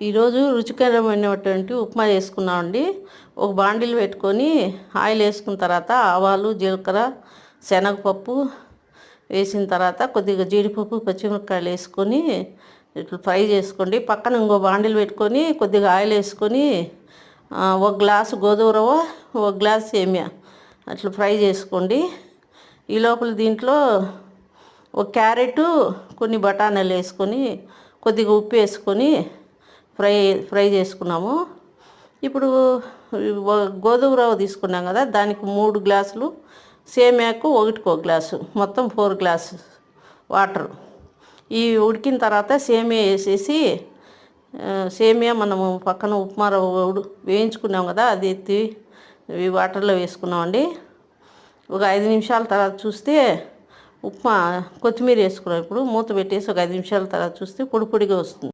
ఈరోజు రుచికరమైనటువంటి ఉప్మా చేసుకున్నామండి ఒక బాండిల్ పెట్టుకొని ఆయిల్ వేసుకున్న తర్వాత ఆవాలు జీలకర్ర శనగపప్పు వేసిన తర్వాత కొద్దిగా జీడిపప్పు పచ్చిమిరపకాయలు వేసుకొని ఇట్లా ఫ్రై చేసుకోండి. పక్కన ఇంకో బాండిల్ పెట్టుకొని కొద్దిగా ఆయిల్ వేసుకొని ఒక గ్లాసు గోధుమ రవ్వ ఒక గ్లాస్ సేమియా అట్లా ఫ్రై చేసుకోండి. ఈ లోపల దీంట్లో ఒక క్యారెట్ కొన్ని బఠానీలు వేసుకొని కొద్దిగా ఉప్పు వేసుకొని ఫ్రై ఫ్రై చేసుకున్నాము. ఇప్పుడు గోధుమ రవ్వ తీసుకున్నాం కదా దానికి మూడు గ్లాసులు సేమ్యాకు ఒకటికో గ్లాసు మొత్తం ఫోర్ గ్లాసు వాటర్. ఈ ఉడికిన తర్వాత సేమియా వేసేసి సేమియా మనము పక్కన ఉప్మా రవ్వ ఉడు వేయించుకున్నాం కదా అది ఎత్తి ఈ వాటర్లో వేసుకున్నామండి. ఒక ఐదు నిమిషాల తర్వాత చూస్తే ఉప్మా కొత్తిమీర వేసుకున్నాం. ఇప్పుడు మూత పెట్టేసి ఒక ఐదు నిమిషాల తర్వాత చూస్తే పొడి పొడిగా వస్తుంది.